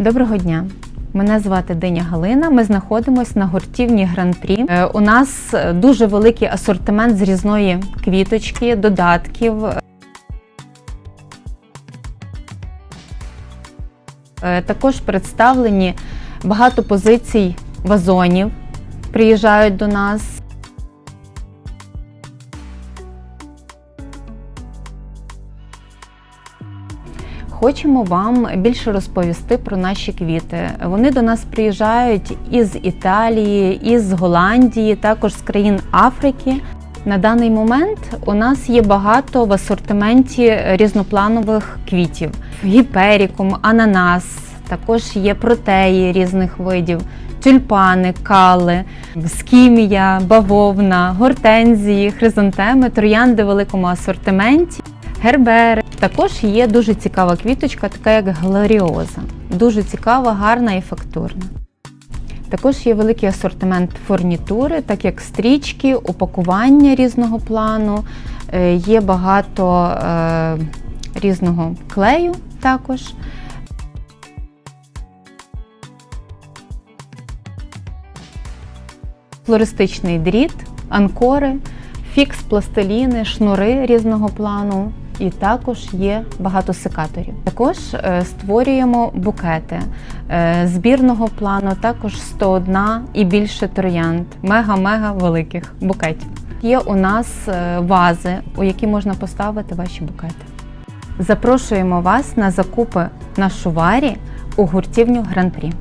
Доброго дня! Мене звати Диня Галина. Ми знаходимося на гуртівні Гран-прі. Е, У нас дуже великий асортимент з різної квіточки, додатків. Е, Також представлені багато позицій вазонів. Приїжджають до нас. Хочемо вам більше розповісти про наші квіти. Вони до нас приїжджають із Італії, із Голландії, також з країн Африки. На даний момент у нас є багато в асортименті різнопланових квітів: гіперікум, ананас, також є протеї різних видів, тюльпани, кали, скімія, бавовна, гортензії, хризантеми, троянди в великому асортименті. Гербери. Також є дуже цікава квіточка, така як глоріоза. Дуже цікава, гарна і фактурна. Також є великий асортимент фурнітури, так як стрічки, упакування різного плану, е, є багато е, різного клею також. Флористичний дріт, анкори, фікс, пластиліни, шнури різного плану. І також є багато секаторів. Також е, створюємо букети е, збірного плану, також 101 і більше троянд, мега-мега великих букетів. Є у нас е, вази, у які можна поставити ваші букети. Запрошуємо вас на закупи на шуварі у гуртівню Гран-прі.